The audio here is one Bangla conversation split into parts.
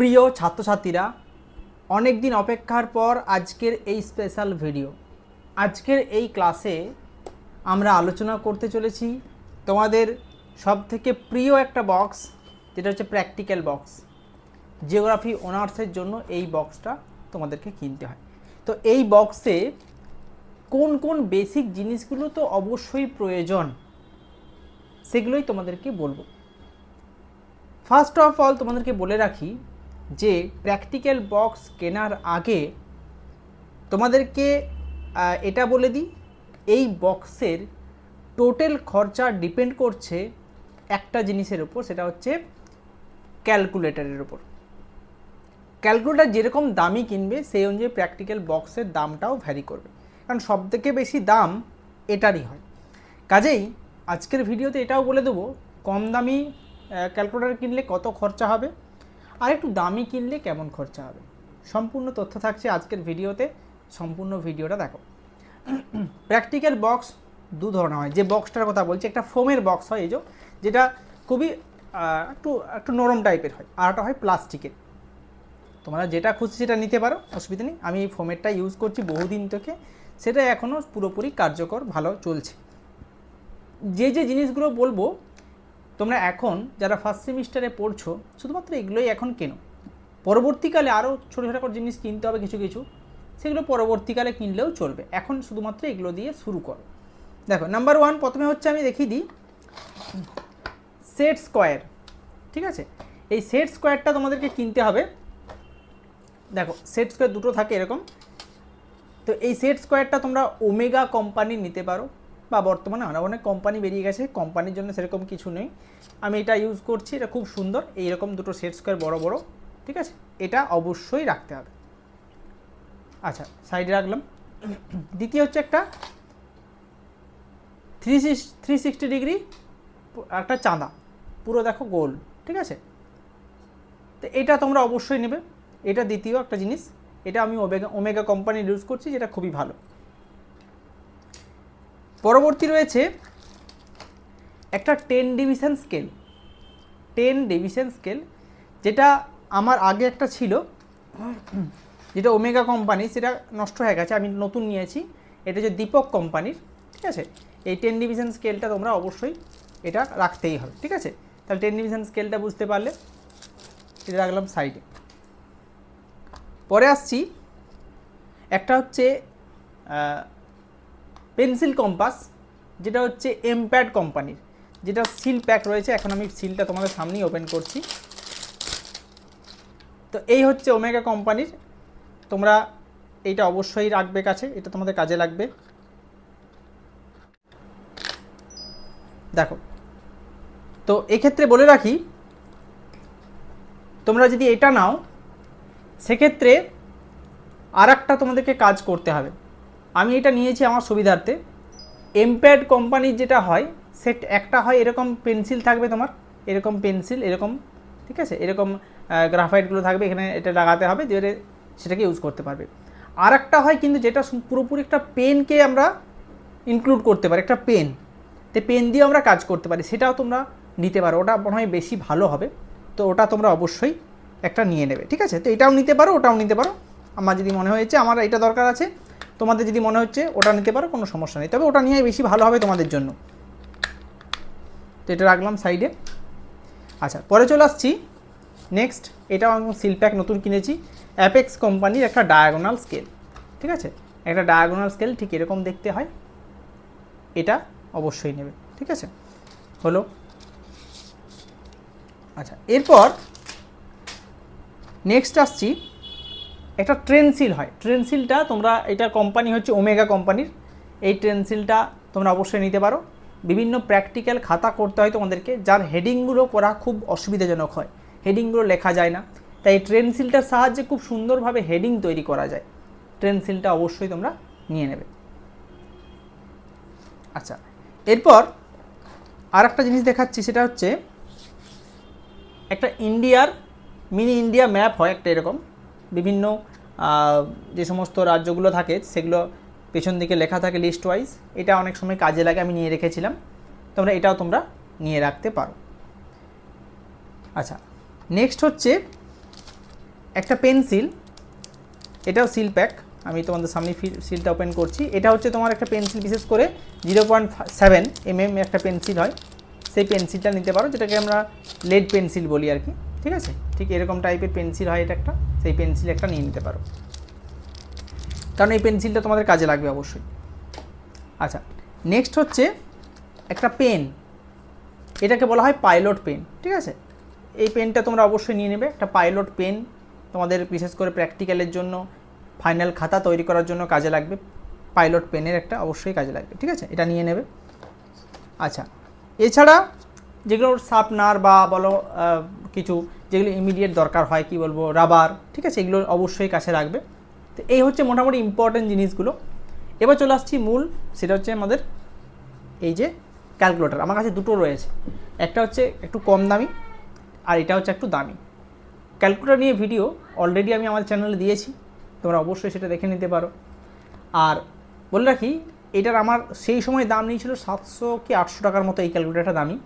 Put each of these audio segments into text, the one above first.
প্রিয় ছাত্রছাত্রীরা অনেক দিন অপেক্ষার পর আজকের এই স্পেশাল ভিডিও আজকের এই ক্লাসে আমরা আলোচনা করতে চলেছি তোমাদের সবথেকে প্রিয় একটা বক্স যেটা হচ্ছে প্র্যাকটিক্যাল বক্স জিওগ্রাফি অনার্সের জন্য এই বক্সটা তোমাদেরকে কিনতে হয়। তো এই বক্সে কোন কোন বেসিক জিনিসগুলো তো অবশ্যই প্রয়োজন, সেগুলোই তোমাদেরকে বলব। ফার্স্ট অফ অল তোমাদেরকে বলে রাখি যে প্র্যাকটিক্যাল বক্স কেনার আগে তোমাদেরকে এটা বলে দিই, এই বক্সের টোটাল খরচা ডিপেন্ড করছে একটা জিনিসের উপর, সেটা হচ্ছে ক্যালকুলেটরের উপর। ক্যালকুলেটার যেরকম দামি কিনবে, সেই অনুযায়ী প্র্যাকটিক্যাল বক্সের দামটাও ভ্যারি করবে। কারণ সবথেকে বেশি দাম এটারই হয়। কাজেই আজকের ভিডিওতে এটাও বলে দেবো, কম দামি ক্যালকুলেটার কিনলে কত খরচা হবে? আর একটু দামি কিনলে কেমন খরচা হবে? সম্পূর্ণ তথ্য থাকছে আজকের ভিডিওতে। সম্পূর্ণ ভিডিওটা দেখো। প্র্যাকটিক্যাল বক্স দু ধরনের হয়। যে বক্সটার কথা বলছি, একটা ফোমের বক্স হয় এই যে, যেটা খুবই একটু একটু নরম টাইপের হয়। আর একটা হয় প্লাস্টিকের তোমরা যেটা খুশি সেটা নিতে পারো, অসুবিধা নেই। আমি এই ফোমেরটা ইউজ করছি বহুদিন থেকে। সেটা এখনও পুরোপুরি কার্যকর, ভালো চলছে। যে যে জিনিসগুলো বলব তোমরা এখন যারা ফার্স্ট সেমিস্টারে পড়ছো, শুধুমাত্র এগুলোই এখন কেনো? পরবর্তীকালে আরও ছোটো ছোটো করে জিনিস কিনতে হবে কিছু কিছু, সেগুলো পরবর্তীকালে কিনলেও চলবে। এখন শুধুমাত্র এগুলো দিয়ে শুরু করো। দেখো নাম্বার ওয়ান প্রথমে হচ্ছে আমি দেখিয়ে দিই সেট স্কোয়ার ঠিক আছে? এই সেট স্কোয়ারটা তোমাদেরকে কিনতে হবে। দেখো সেট স্কোয়ার দুটো থাকে এরকম। তো এই সেট স্কোয়ারটা তোমরা ওমেগা কোম্পানির নিতে পারো। বা বর্তমানে আরও অনেক কোম্পানি বেরিয়ে গেছে। কোম্পানির জন্য সেরকম কিছু নেই। আমি এটা ইউজ করছি, এটা খুব সুন্দর। এইরকম দুটো সেট স্কোয়ার বড় বড়, ঠিক আছে? এটা অবশ্যই রাখতে হবে। আচ্ছা সাইডে রাখলাম। দ্বিতীয় হচ্ছে একটা থ্রি থ্রি সিক্সটি ডিগ্রি একটা চাঁদা। পুরো দেখো গোল, ঠিক আছে? তো এটা তোমরা অবশ্যই নেবে। এটা দ্বিতীয় একটা জিনিস। এটা আমি ওমেগা ওমেগা কোম্পানির ইউজ করছি, যেটা খুবই ভালো। পরবর্তী রয়েছে একটা ten division scale ten division scale যেটা আমার আগে একটা ছিল, যেটা ওমেগা কোম্পানি সেটা নষ্ট হয়ে গেছে, আমি নতুন নিয়েছি। এটা যে দীপক কোম্পানির ঠিক আছে? এই টেন ডিভিশন স্কেলটা তোমরা অবশ্যই এটা রাখতেই হবে, ঠিক আছে? তাহলে টেন ডিভিশন স্কেলটা বুঝতে পারলে, এটা রাখলাম সাইডে পরে আসছি, একটা হচ্ছে পেন্সিল কম্পাস, যেটা হচ্ছে এমপ্যাড কোম্পানির। যেটা সিল প্যাক রয়েছে, এখন আমি সিলটা তোমাদের সামনেই ওপেন করছি। তো এই হচ্ছে ওমেগা কোম্পানির। তোমরা এইটা অবশ্যই রাখবে কাছে, এটা তোমাদের কাজে লাগবে। দেখো, তো এক্ষেত্রে বলে রাখি, তোমরা যদি এটা নাও, সেক্ষেত্রে আর তোমাদেরকে কাজ করতে হবে। আমি এটা নিয়েছি আমার সুবিধার্থে। এমপ্যাড কোম্পানির যেটা হয় সেট একটা হয়, এরকম পেন্সিল থাকবে তোমার, এরকম পেন্সিল এরকম, ঠিক আছে? এরকম গ্রাফাইটগুলো থাকবে, এখানে এটা লাগাতে হবে যে সেটাকে ইউজ করতে পারবে। আর একটা হয় কিন্তু যেটা পুরোপুরি একটা পেনকে আমরা ইনক্লুড করতে পারি, একটা পেন তো পেন দিয়ে আমরা কাজ করতে পারি, সেটাও তোমরা নিতে পারো, ওটা মনে হয় বেশি ভালো হবে। তো ওটা তোমরা অবশ্যই একটা নিয়ে নেবে, ঠিক আছে? তো এটাও নিতে পারো, ওটাও নিতে পারো। আমার যদি মনে হয়েছে, আমার এটা দরকার আছে। তোমাদের যদি মনে হচ্ছে ওটা নিতে পারো, কোনো সমস্যা নেই। তবে ওটা নিয়ে বেশি ভালো হবে তোমাদের জন্য। তো এটা রাখলাম সাইডে। আচ্ছা পরে চলে আসছি। নেক্সট এটাও আমি সিলপ্যাক নতুন কিনেছি। অ্যাপেক্স কোম্পানির একটা ডায়াগোনাল স্কেল ঠিক আছে? একটা ডায়াগোনাল স্কেল ঠিক এরকম দেখতে হয়। এটা অবশ্যই নেবে, ঠিক আছে? হলো। আচ্ছা এরপর নেক্সট আসছি। একটা ট্রেনসিল হয়। ট্রেনসিলটা তোমরা, এটা কোম্পানি হচ্ছে ওমেগা কোম্পানির এই ট্রেনসিলটা তোমরা অবশ্যই নিতে পারো। বিভিন্ন প্র্যাকটিক্যাল খাতা করতে হয় তোমাদেরকে, যার হেডিংগুলো করা খুব অসুবিধাজনক হয়। হেডিংগুলো লেখা যায় না। তাই এই ট্রেনসিলটার সাহায্যে খুব সুন্দরভাবে হেডিং তৈরি করা যায়। ট্রেনসিলটা অবশ্যই তোমরা নিয়ে নেবে। আচ্ছা এরপর আর একটা জিনিস দেখাচ্ছি, সেটা হচ্ছে একটা ইন্ডিয়ার মিনি ইন্ডিয়া ম্যাপ হয় একটা এরকম। বিভিন্ন যে সমস্ত রাজ্যগুলো থাকে, সেগুলো পেছন দিকে লেখা থাকে লিস্ট ওয়াইজ এটা অনেক সময় কাজে লাগে, আমি নিয়ে রেখেছিলাম। তোমরা এটাও তোমরা নিয়ে রাখতে পারো। আচ্ছা নেক্সট হচ্ছে একটা পেন্সিল এটাও সিল প্যাক আমি তোমাদের সামনে সিলটা ওপেন করছি। এটা হচ্ছে তোমার একটা পেন্সিল বিশেষ করে zero point seven M M একটা পেন্সিল হয়। সেই পেন্সিলটা নিতে পারো, যেটাকে আমরা লেড পেন্সিল বলি আর কি। ঠিক আছে? ঠিক এরকম টাইপের পেন্সিল হয় এটা একটা, সেই পেন্সিল একটা নিয়ে নিতে পারো। কারণ এই পেন্সিলটা তোমাদের কাজে লাগবে অবশ্যই। আচ্ছা নেক্সট হচ্ছে একটা পেন এটাকে বলা হয় পাইলট পেন ঠিক আছে? এই পেনটা তোমরা অবশ্যই নিয়ে নেবে। একটা পাইলট পেন তোমাদের বিশেষ করে প্র্যাকটিক্যালের জন্য ফাইনাল খাতা তৈরি করার জন্য কাজে লাগবে। পাইলট পেনের একটা অবশ্যই কাজে লাগবে, ঠিক আছে? এটা নিয়ে নেবে। আচ্ছা এছাড়া যেগুলো শার্পনার বা বলো কিছু যেগুলো ইমিডিয়েট দরকার হয়, কি বলব রাবার ঠিক আছে, এগুলো অবশ্যই কাছে রাখবে। তো এই হচ্ছে মোটামুটি ইম্পর্টেন্ট জিনিসগুলো। এবার চলে আসছি মূল, সেটা হচ্ছে আমাদের এই যে ক্যালকুলেটার আমার কাছে দুটো রয়েছে। একটা হচ্ছে একটু কম দামি, আর এটা হচ্ছে একটু দামি। ক্যালকুলেটর নিয়ে ভিডিও অলরেডি আমি আমার চ্যানেলে দিয়েছি, তোমরা অবশ্যই সেটা দেখে নিতে পারো। আর বলে রাখি, এটার আমার সেই সময় দাম নিয়েছিল সাতশো কি আটশো টাকার মতো এই ক্যালকুলেটারটা দামি।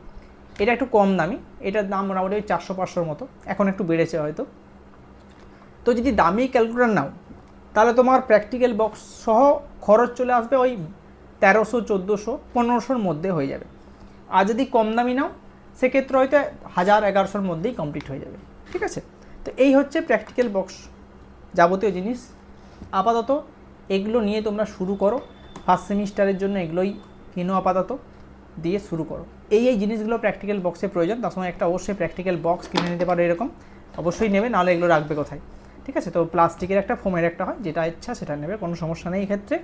এটা একটু কম দামি। এটার দাম মোটামুটি ওই চারশো পাঁচশোর মতো। এখন একটু বেড়েছে হয়তো। তো যদি দামি ক্যালকুলেটার নাও, তাহলে তোমার প্র্যাকটিক্যাল বক্স সহ খরচ চলে আসবে ওই তেরোশো, চোদ্দোশো, পনেরোশোর মধ্যে হয়ে যাবে। আর যদি কম দামি নাও, সেক্ষেত্রে হয়তো হাজার, এগারোশোর মধ্যেই কমপ্লিট হয়ে যাবে। ঠিক আছে? তো এই হচ্ছে প্র্যাকটিক্যাল বক্স যাবতীয় জিনিস। আপাতত এগুলো নিয়ে তোমরা শুরু করো। ফার্স্ট সেমিস্টারের জন্য এগুলোই কেনো আপাতত। দিয়ে শুরু করো। এই এই জিনিসগুলো প্র্যাকটিক্যাল বক্সে প্রয়োজন। তার সময় একটা অবশ্যই প্র্যাকটিক্যাল বক্স কিনে নিতে পারো এরকম। অবশ্যই নেবে, নাহলে এগুলো রাখবে কোথায়? ঠিক আছে? তো প্লাস্টিকের একটা ফোমের একটা হয়, যেটা ইচ্ছা সেটা নেবে, কোনো সমস্যা নেই এক্ষেত্রে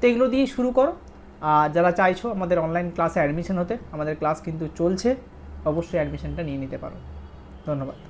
তো এগুলো দিয়ে শুরু করো। আর যারা চাইছো আমাদের অনলাইন ক্লাসে অ্যাডমিশন হতে, আমাদের ক্লাস কিন্তু চলছে। অবশ্যই অ্যাডমিশনটা নিয়ে নিতে পারো। ধন্যবাদ।